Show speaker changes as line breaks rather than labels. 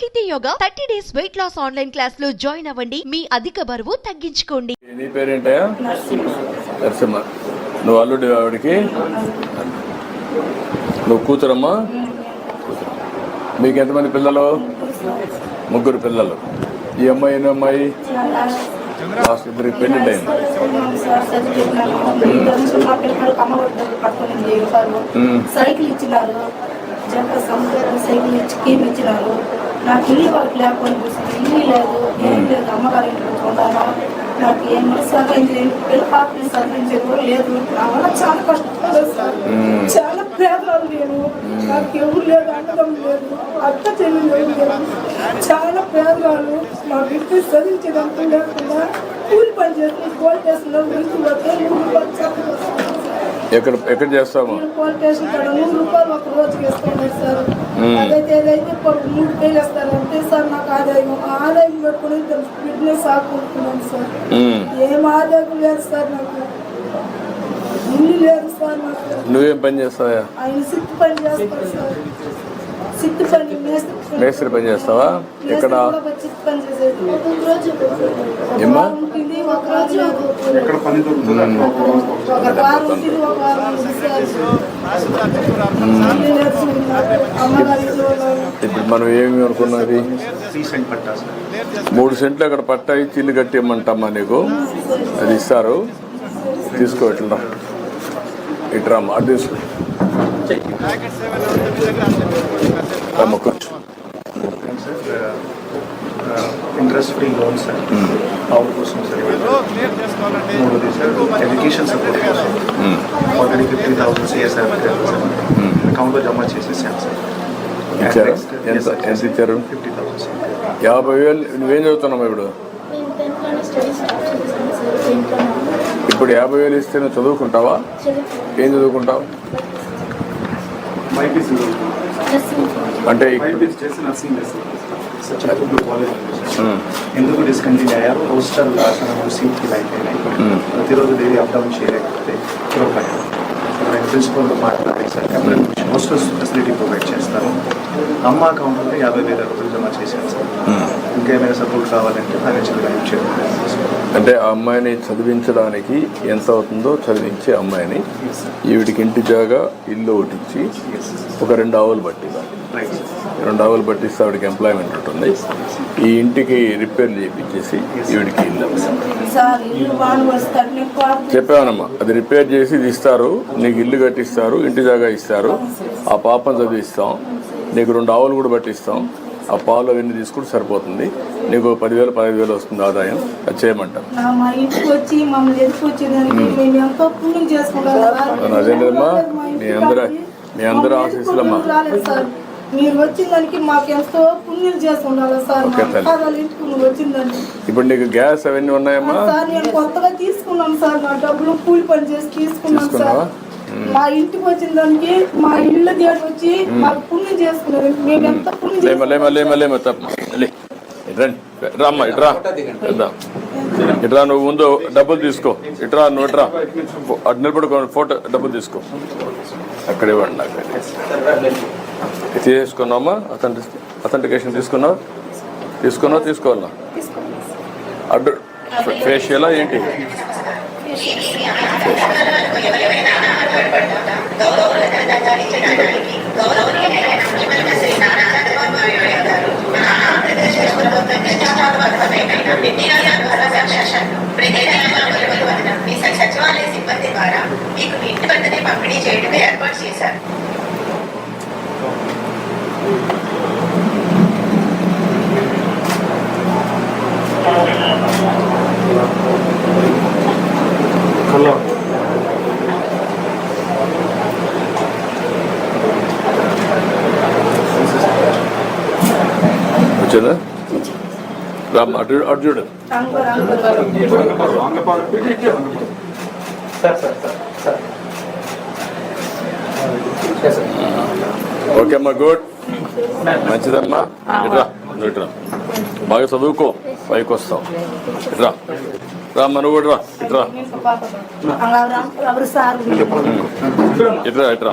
Sahithi yoga thirty days weight loss online క్లాస్లో join అవ్వండి. మీ అధిక బరువు తగ్గించుకోండి.
నీ పేరేంటయ్యా? నరసింహ. నువ్వు అల్లుడి ఆవిడకి? నువ్వు కూతురమ్మా? కూతురు. మీకు ఎంతమంది పిల్లలు? ముగ్గురు పిల్లలు. ఈ అమ్మాయి ఎన్నో అమ్మాయి? లాస్ట్ ఇద్దరికి పెళ్ళి అయింది.
సైకిల్ ఇచ్చినారు. సైకిల్ ఇచ్చి కీమ్ ఇచ్చినారు. నాకు ఇల్లు వాళ్ళకి లేకపోతే కూర్చుని ఇల్లు లేదు ఏం లేదు అమ్మగారి ఇంటికి చూడాలా నాకు ఏం సరిపోయింది పిల్ల పాపని సరిపించేది కూడా లేదు. నా వల్ల చాలా కష్టపడదు సార్. చాలా పేదలు నేను. నాకు ఎవరు లేదు అన్నదం లేదు అత్త చెల్లి లేదు చాలా పేదరాలు మా బిడ్డ చదివించేదంతా లేకుండా కూలి పని చేసి పోల్ చేస్తున్నారు గురించి వస్తే మూడు రూపాయలు చెప్పలేదు
ఎక్కడ ఎక్కడ చేస్తాము? నువ్వేం పని చేస్తావా
మేస్త్రి పని.
చేస్తావా? ఎక్కడ? ఏమ్మా?
ఉన్నాను.
ఇప్పుడు మనం ఏమి అనుకున్నది మూడు సెంట్లు అక్కడ పట్టా ఇచ్చి ఇల్లు కట్టేయమంటమ్మా నీకు? అది ఇస్తారు. తీసుకో ఇట్లా. ఇట్రా అమ్మా అటు తీసుకో.
ఇంట్రెస్ట్ ఫ్రీ లోన్ సార్ ఆవుల కోసం సార్ మూడోది సార్ ఎడ్యుకేషన్ సపోర్ట్ కోసం ఆల్రెడీ ఫిఫ్టీ థౌసండ్ సిఎస్ఆర్ అకౌంట్లో జమ చేసేసాను సార్
ఇచ్చారా ఎంత? ఎంత? ఇచ్చారు?
ఫిఫ్టీ థౌసండ్ సార్
యాభై వేలు. నువ్వేం చదువుతున్నావు ఇప్పుడు? ఇప్పుడు యాభై వేలు ఇస్తే నువ్వు చదువుకుంటావా?
చదువు
ఏం చదువుకుంటావు? అంటే ఉమ్,
ఎందుకు డిస్కంటిన్యూ అయ్యారు? రాసిన సీట్కి లైక్ అయినాయి ప్రతిరోజు డైలీ అప్ డౌన్ చేయలేకపోతే ప్రిన్సిపల్తో మాట్లాడి సార్. హాస్టల్స్ ఫెసిలిటీ ప్రొవైడ్ చేస్తారు. అమ్మ అకౌంట్లో యాభై వేల రూపాయలు జమ చేశాను సార్. ఇంకేమైనా సపోర్ట్ కావాలంటే ఫైనాన్షియల్గా హెల్ప్ చేయడం
అంటే ఆ అమ్మాయిని చదివించడానికి ఎంత అవుతుందో చదివించే అమ్మాయిని ఈవిడికి ఇంటి జాగా ఇల్లు ఒకటి ఇచ్చి ఒక రెండు ఆవులు పట్టివ్వాలి రెండు ఆవులు పట్టిస్తే ఆవిడకి ఎంప్లాయ్మెంట్ ఉంటుంది. ఈ ఇంటికి రిపేర్లు చేయించేసి ఈవిడికి ఇల్లు అది రిపేర్ చేసి ఇది ఇస్తారు నీకు ఇల్లు కట్టిస్తారు ఇంటి జాగా ఇస్తారు ఆ పాపను చదివిస్తాం నీకు రెండు ఆవులు కూడా పట్టిస్తాం ఆ పాలు అవన్నీ తీసుకుంటే సరిపోతుంది నీకు పదివేలు పదహైదు వేలు వస్తుంది ఆదాయం అది చేయమంటాం
నా మా ఇంటికి వచ్చి మమ్మల్ని ఎదుర్కొచ్చేదానికి మేము ఎంతో పుణ్యం చేసుకుంటాం సార్.
అదేంటమ్మా
మా
అందరూ. మీ అందరూ ఆశీస్సులమ్మా.
మీరు వచ్చిన దానికి మాకు ఎంతో పుణ్యం సార్?
ఓకే,
మా. అక్కగారి ఇంటికి నువ్వు వచ్చిందని
ఇప్పుడు నీకు గ్యాస్ అవన్నీ ఉన్నాయమ్మా?
సార్ నేను కొత్తగా తీసుకున్నాను సార్. నా డబ్బులు కూలి పని చేసి తీసుకున్నాను సార్? మా ఇంటికి వచ్చిన దానికి మా ఇళ్ళ దగ్గర వచ్చి మాకు పుణ్యం చేసుకున్నారు మేము ఎంత పుణ్యం
లేమ లేమ లేమ లేమ రండి. రామ్మా ఇట్రా ఇట్రా నువ్వు ముందు డబ్బులు తీసుకో. ఇట్రా నువ్వు ఇట్రా అటు నిలబడుకో ఫోటో డబ్బులు తీసుకో. అక్కడే ఇవ్వండి నాకు. ఇది తీసుకున్నామా? అథెంటి అథెంటికేషన్ తీసుకున్నా తీసుకున్నా తీసుకోవాలా? అడ్డు ఫేషియలా ఏంటి?
మీ సచివాలయ సిబ్బంది ద్వారా మీకు ఇంటి వద్దనే పంపిణీ చేయడమే ఏర్పాటు చేశారు.
వచ్చిందా రామ్మా అటు అటు చూడు ఓకే అమ్మా గుడ్ మంచిదమ్మా ఇట్రా నువ్వు ఇట్రా బాగా చదువుకో పైకి వస్తావు. ఇట్రా రామ్మా నువ్వు కూడా రా. ఇట్రా ఇట్రా ఇట్రా